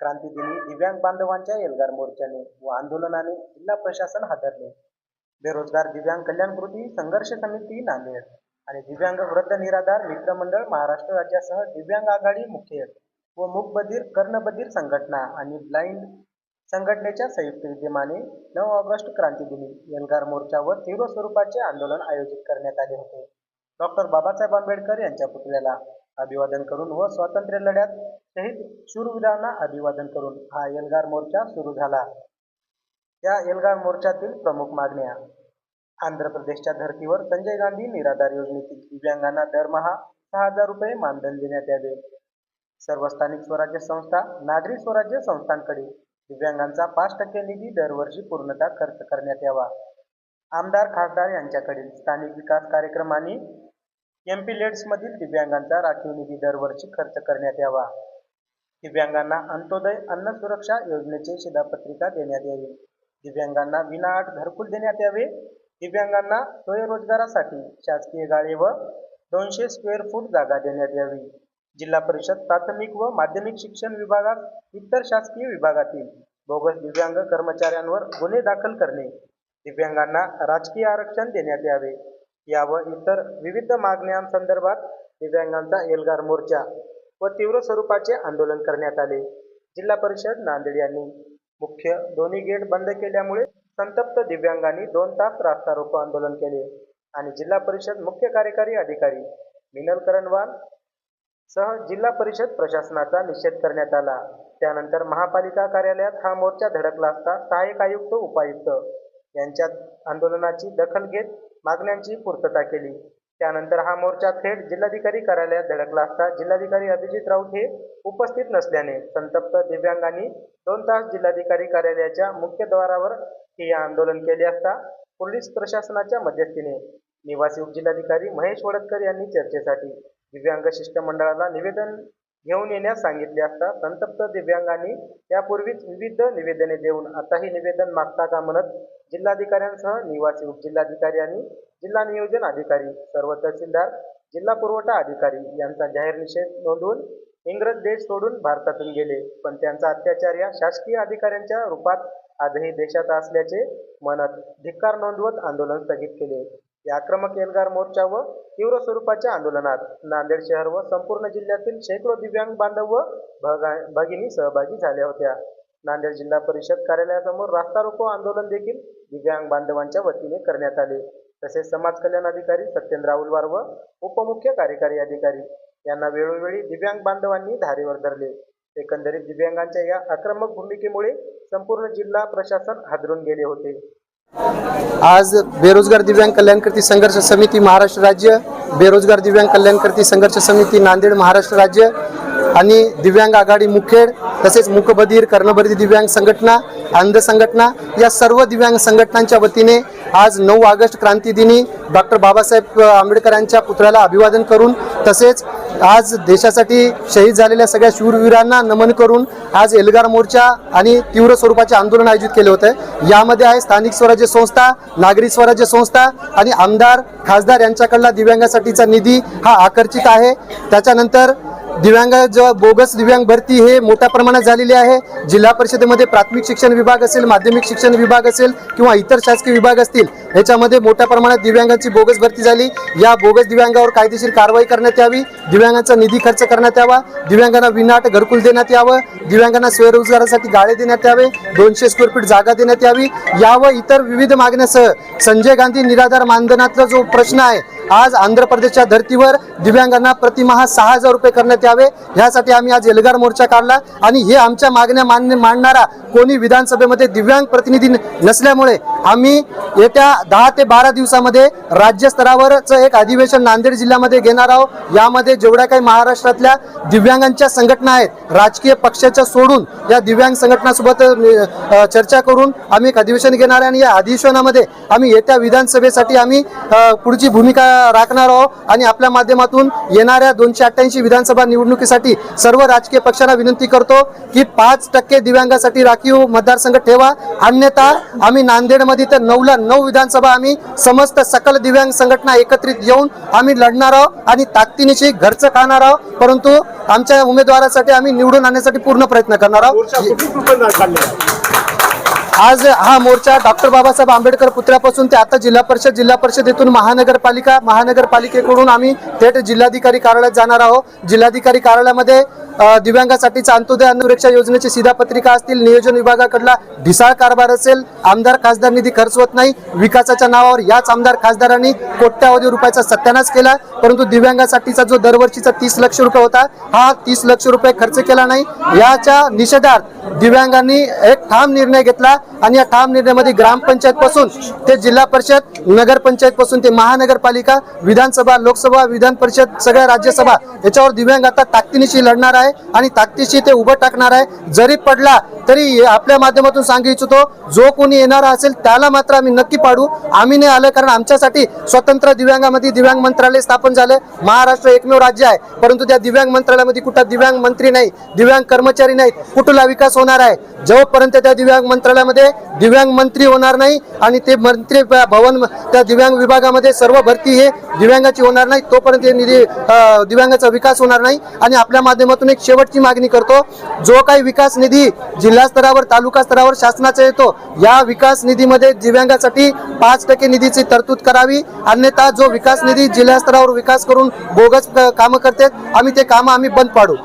क्रांतीदिनी दिव्यांग बांधवांच्या एल्गार मोर्चाने व आंदोलनाने जिल्हा प्रशासन हादरले. बेरोजगार दिव्यांग कल्याण कृती संघर्ष समिती नांदेड आणि दिव्यांग वृद्ध निराधार मित्रमंडळ महाराष्ट्र राज्यासह दिव्यांग आघाडी मुखेड व मुखबधीर कर्णबधीर संघटना आणि ब्लाइंड संघटनेच्या संयुक्त विद्यमाने नऊ ऑगस्ट क्रांतीदिनी एल्गार मोर्चा व तीव्र स्वरूपाचे आंदोलन आयोजित करण्यात आले होते. डॉक्टर बाबासाहेब आंबेडकर यांच्या पुतळ्याला अभिवादन करून व स्वातंत्र्य लढ्यात शहीद शूरवीरांना अभिवादन करून हा एल्गार मोर्चा सुरू झाला. या एल्गार मोर्चातील प्रमुख मागण्या आंध्र प्रदेशच्या धर्तीवर संजय गांधी निराधार योजनेतील दिव्यांगांना दरमहा सहा हजार रुपये मानधन देण्यात यावे. सर्व स्थानिक स्वराज्य संस्था नागरी स्वराज्य संस्थांकडे दिव्यांगांचा पाच टक्के निधी दरवर्षी पूर्णतः खर्च करण्यात यावा. आमदार खासदार यांच्याकडील स्थानिक विकास कार्यक्रम आणि एम पी लेड्समधील दिव्यांगांचा राखीव निधी दरवर्षी खर्च करण्यात यावा. दिव्यांगांना अंत्योदय अन्न सुरक्षा योजनेचे शिधापत्रिका देण्यात यावी. दिव्यांगांना विनाआट घरकुल देण्यात यावे. दिव्यांगांना स्वयंरोजगारासाठी शासकीय गाळे व दोनशे स्क्वेअर फूट जागा देण्यात यावी. जिल्हा परिषद प्राथमिक व माध्यमिक शिक्षण विभागात इतर शासकीय विभागातील बोगस दिव्यांग कर्मचाऱ्यांवर गुन्हे दाखल करणे. दिव्यांगांना राजकीय आरक्षण देण्यात यावे. या व इतर विविध मागण्यांसंदर्भात दिव्यांगांचा एल्गार मोर्चा व तीव्र स्वरूपाचे आंदोलन करण्यात आले. जिल्हा परिषद नांदेड यांनी मुख्य दोन्ही गेट बंद केल्यामुळे संतप्त दिव्यांगांनी दोन तास रास्ता रोको आंदोलन केले आणि जिल्हा परिषद मुख्य कार्यकारी अधिकारी मिनल करणवाल सह जिल्हा परिषद प्रशासनाचा निषेध करण्यात आला. त्यानंतर महापालिका कार्यालयात हा मोर्चा धडकला असता सहाय्यक आयुक्त उपायुक्त यांच्यात आंदोलनाची दखल घेत मागण्यांची पूर्तता केली. त्यानंतर हा मोर्चा थेट जिल्हाधिकारी कार्यालयात धडकला असता जिल्हाधिकारी अभिजित राऊत हे उपस्थित नसल्याने संतप्त दिव्यांगांनी दोन तास जिल्हाधिकारी कार्यालयाच्या मुख्य द्वारावर हे आंदोलन केले असता पोलीस प्रशासनाच्या मध्यस्थीने निवासी उपजिल्हाधिकारी महेश वडतकर यांनी चर्चेसाठी दिव्यांग शिष्टमंडळाला निवेदन घेऊन येण्यास सांगितले असता संतप्त दिव्यांगांनी त्यापूर्वीच विविध निवेदने देऊन आताही निवेदन मागता का म्हणत जिल्हाधिकाऱ्यांसह निवासी उपजिल्हाधिकारी आणि जिल्हा नियोजन अधिकारी सर्व तहसीलदार जिल्हा पुरवठा अधिकारी यांचा जाहीर निषेध नोंदवून इंग्रज देश सोडून भारतातून गेले. पण त्यांचा अत्याचार या शासकीय अधिकाऱ्यांच्या रूपात आजही देशात असल्याचे म्हणत धिक्कार नोंदवत आंदोलन स्थगित केले. या आक्रमक एल्गार मोर्चा व तीव्र स्वरूपाच्या आंदोलनात नांदेड शहर व संपूर्ण जिल्ह्यातील शेकडो दिव्यांग बांधव व भगिनी सहभागी झाल्या होत्या. नांदेड जिल्हा परिषद कार्यालयासमोर रास्ता रोको आंदोलन देखील दिव्यांग बांधवांच्या वतीने करण्यात आले. तसेच समाज कल्याण अधिकारी सत्येंद्र औलवार व उपमुख्य कार्यकारी अधिकारी यांना वेळोवेळी दिव्यांग बांधवांनी धारेवर धरले. एकंदरीत दिव्यांगांच्या या आक्रमक भूमिकेमुळे संपूर्ण जिल्हा प्रशासन हादरून गेले होते. आज बेरोजगार दिव्यांग कल्याणकर्ती संघर्ष समिती महाराष्ट्र राज्य बेरोजगार दिव्यांग कल्याणकर्ती संघर्ष समिती नांदेड महाराष्ट्र राज्य आणि दिव्यांग आघाडी मुखेड तसेच मुकबधीर कर्णबधीर दिव्यांग संघटना अंध संघटना या सर्व दिव्यांग संघटनांच्या वतीने आज नऊ ऑगस्ट क्रांतीदिनी डॉक्टर बाबासाहेब आंबेडकरांच्या पुतळ्याला अभिवादन करून तसेच आज देशासाठी शहीद झालेल्या सगळ्या शूरवीरांना नमन करून आज एल्गार मोर्चा आणि तीव्र स्वरूपाचे आंदोलन आयोजित केले होते. यामध्ये आहे स्थानिक स्वराज्य संस्था नागरी स्वराज्य संस्था आणि आमदार खासदार यांच्याकडला दिव्यांगासाठीचा निधी हा आकर्षित आहे. त्याच्यानंतर दिव्यांग जो बोगस दिव्यांग भरती हे मोठ्या प्रमाणात झालेली आहे. जिल्हा परिषदेमध्ये प्राथमिक शिक्षण विभाग असेल माध्यमिक शिक्षण विभाग असेल किंवा इतर शासकीय विभाग असतील ह्याच्यामध्ये मोठ्या प्रमाणात दिव्यांगांची बोगस भरती झाली. या बोगस दिव्यांगावर कायदेशीर कारवाई करण्यात यावी. दिव्यांगांचा निधी खर्च करण्यात यावा. दिव्यांगांना विनाट घरकुल देण्यात यावं. दिव्यांगांना स्वयंरोजगारासाठी गाळे देण्यात यावे. दोनशे स्क्वेअर फीट जागा देण्यात यावी. यावं इतर विविध मागण्यासह संजय गांधी निराधार मानधनातला जो प्रश्न आहे आज आंध्र प्रदेशच्या धर्तीवर दिव्यांगांना प्रतिमाहा सहा हजार रुपये करण्यात यावे. ह्यासाठी आम्ही आज एल्गार मोर्चा काढला. आणि हे आमच्या मागण्या मान्य मांडणारा कोणी विधानसभेमध्ये दिव्यांग प्रतिनिधी नसल्यामुळे आम्ही येत्या दहा ते बारा दिवसामध्ये राज्यस्तरावरचं एक अधिवेशन नांदेड जिल्ह्यामध्ये घेणार आहोत. यामध्ये जेवढ्या काही महाराष्ट्रातल्या दिव्यांगांच्या संघटना आहेत राजकीय पक्षाच्या सोडून या दिव्यांग संघटनासोबत चर्चा करून आम्ही एक अधिवेशन घेणार आहे आणि या अधिवेशनामध्ये आम्ही येत्या विधानसभेसाठी आम्ही पुढची भूमिका राखणार आहोत आणि आपल्या माध्यमातून येणाऱ्या दोनशे अठ्ठ्याऐंशी विधानसभा निवडणुकीसाठी सर्व राजकीय पक्षांना विनंती करतो की पाच टक्के दिव्यांगासाठी राखीव मतदारसंघ ठेवा. अन्यथा आम्ही नांदेडमध्ये तर नऊला नऊ विधानसभा आम्ही समस्त सकल दिव्यांग संघटना एकत्रित येऊन आम्ही लढणार आहोत आणि ताकदीनिशी घरचं खाणार आहोत. परंतु आमच्या उमेदवारासाठी आम्ही निवडून आणण्यासाठी पूर्ण प्रयत्न करणार आहोत. आज हा मोर्चा डॉक्टर बाबासाहेब आंबेडकर पुतळ्यापासून ते आता जिल्हा परिषद जिल्हा परिषदेतून महानगरपालिका महानगरपालिकेकडून आम्ही थेट जिल्हाधिकारी कार्यालयात जाणार आहोत. जिल्हाधिकारी कार्यालयामध्ये दिव्यांगासाठीचा अंत्योदय अन्न सुरक्षा योजनेची शिधापत्रिका असतील नियोजन विभागाकडला ढिसाळ कारभार असेल आमदार खासदार निधी खर्च होत नाही विकासाच्या नावावर याच आमदार खासदारांनी कोट्यावधी रुपयाचा सत्यानाश केला परंतु दिव्यांगासाठीचा जो दरवर्षीचा तीस लक्ष रुपये होता हा तीस लक्ष रुपये खर्च केला नाही. याच्या निषेधार्थ दिव्यांगांनी एक ठाम निर्णय घेतला आणि या ठाम निर्णयामध्ये ग्रामपंचायत पासून ते जिल्हा परिषद नगरपंचायत पासून ते महानगरपालिका विधानसभा लोकसभा विधान परिषद सगळ्या राज्यसभा याच्यावर दिव्यांग आता ताकदीनिशी लढणार आहे. आणि ताकदीशी ते उभं टाकणार आहे. जरी पडला तरी आपल्या माध्यमातून सांगू इच्छितो जो कोणी येणारा असेल त्याला मात्र आम्ही नक्की पाडू. आम्ही नाही आलं कारण आमच्यासाठी स्वतंत्र दिव्यांगामध्ये दिव्यांग मंत्रालय स्थापन झालं. महाराष्ट्र एकमेव राज्य आहे परंतु त्या दिव्यांग मंत्रालयामध्ये कुठं दिव्यांग मंत्री नाही दिव्यांग कर्मचारी नाहीत कुठला विकास होणार आहे? जोपर्यंत त्या दिव्यांग मंत्रालयामध्ये दिव्यांग मंत्री होणार नाही आणि ते मंत्री भवन त्या दिव्यांग विभागामध्ये सर्व भरती हे दिव्यांगाची होणार नाही तोपर्यंत निधी दिव्यांगाचा विकास होणार नाही आणि आपल्या माध्यमातून एक शेवटची मागणी करतो. जो काही विकास निधी जिल्हा स्तरावर तालुका स्तरावर शासनाचा येतो या विकास निधीमध्ये दिव्यांगासाठी पाच टक्के निधीची तरतूद करावी. अन्यथा जो विकास निधी जिल्हा स्तरावर विकास करून बोगस कामं करते आम्ही ते कामं आम्ही बंद पाडू.